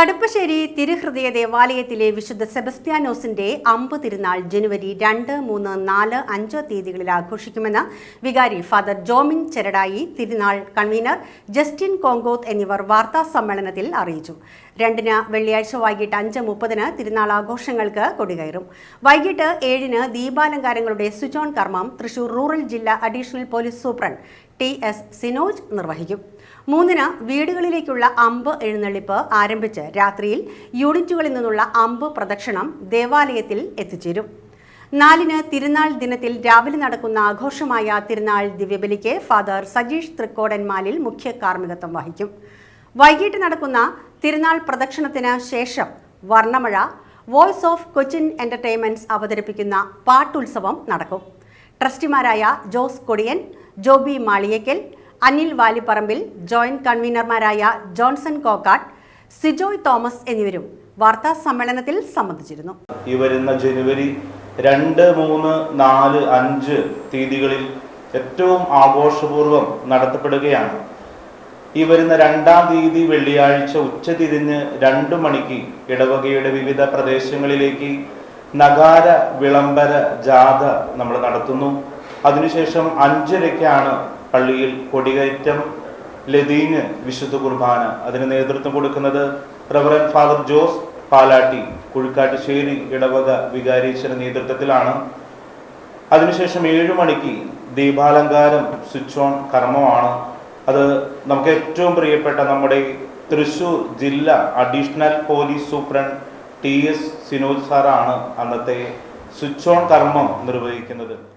കടുപ്പശ്ശേരി തിരുഹൃദയ ദേവാലയത്തിലെ വിശുദ്ധ സെബസ്ത്യാനോസിന്റെ അമ്പ് തിരുനാൾ ജനുവരി രണ്ട് മൂന്ന് നാല് അഞ്ച് തീയതികളിൽ ആഘോഷിക്കുമെന്ന് വികാരി ഫാദർ ജോമിൻ ചെരടായി തിരുനാൾ കൺവീനർ ജസ്റ്റിൻ കോങ്കോത്ത് എന്നിവർ വാർത്താ സമ്മേളനത്തിൽ അറിയിച്ചു. രണ്ടിന് വെള്ളിയാഴ്ച വൈകിട്ട് അഞ്ച് മുപ്പതിന് തിരുനാൾ ആഘോഷങ്ങൾക്ക് കൊടികയറും. വൈകിട്ട് ഏഴിന് ദീപാലങ്കാരങ്ങളുടെ സ്വിച്ച് ഓൺ കർമ്മം തൃശൂർ റൂറൽ ജില്ലാ additional police superintendent T S Sinoj നിർവഹിക്കും. മൂന്നിന് വീടുകളിലേക്കുള്ള അമ്പ് എഴുന്നള്ളിപ്പ് ആരംഭിച്ച് രാത്രിയിൽ യൂണിറ്റുകളിൽ നിന്നുള്ള അമ്പ് പ്രദക്ഷിണം ദേവാലയത്തിൽ എത്തിച്ചേരും. നാലിന് തിരുനാൾ ദിനത്തിൽ രാവിലെ നടക്കുന്ന ആഘോഷമായ തിരുനാൾ ദിവ്യബലിക്ക് ഫാദർ സജീഷ് തൃക്കോടന്മാലിൽ മുഖ്യ കാർമ്മികത്വം വഹിക്കും. വൈകിട്ട് നടക്കുന്ന തിരുനാൾ പ്രദക്ഷിണത്തിന് ശേഷം വർണമഴ വോയിസ് ഓഫ് കൊച്ചിൻ എന്റർടൈൻമെന്റ്സ് അവതരിപ്പിക്കുന്ന പാട്ടുത്സവം നടക്കും. ട്രസ്റ്റിമാരായ ജോസ് കൊടിയൻ ജോബി മാളിയക്കൽ അനിൽ വാലിപ്പറമ്പിൽ ജോയിന്റ് കൺവീനർമാരായ ജോൺസൺ കോക്കാട്ട് സിജോയ് തോമസ് എന്നിവരും വാർത്താ സമ്മേളനത്തിൽ സംബന്ധിച്ചിരുന്നു. ഈ വരുന്ന ജനുവരി രണ്ട് മൂന്ന് നാല് അഞ്ച് തീയതികളിൽ ഏറ്റവും ആഘോഷപൂർവം നടത്തപ്പെടുകയാണ്. ഈ വരുന്ന രണ്ടാം തീയതി വെള്ളിയാഴ്ച ഉച്ചതിരിഞ്ഞ് രണ്ടു മണിക്ക് ഇടവകയുടെ വിവിധ പ്രദേശങ്ങളിലേക്ക് നഗാര വിളംബര ജാഥ നമ്മൾ നടത്തുന്നു. അതിനുശേഷം അഞ്ചരയ്ക്കാണ് പള്ളിയിൽ കൊടികയറ്റം ലതീന് വിശുദ്ധ കുർബാന. അതിന് നേതൃത്വം കൊടുക്കുന്നത് റവറൻ ഫാദർ ജോസ് പാലാട്ടി. കുഴിക്കാട്ടുശ്ശേരി ഇടവക വികാരീശ്വര നേതൃത്വത്തിലാണ്. അതിനുശേഷം ഏഴു മണിക്ക് ദീപാലങ്കാരം സ്വിച്ച് ഓൺ കർമ്മമാണ്. അത് നമുക്ക് ഏറ്റവും പ്രിയപ്പെട്ട നമ്മുടെ തൃശൂർ ജില്ല additional police superintendent T S Sinoj സാറാണ് അന്നത്തെ സ്വിച്ച് ഓൺ കർമ്മം നിർവഹിക്കുന്നത്.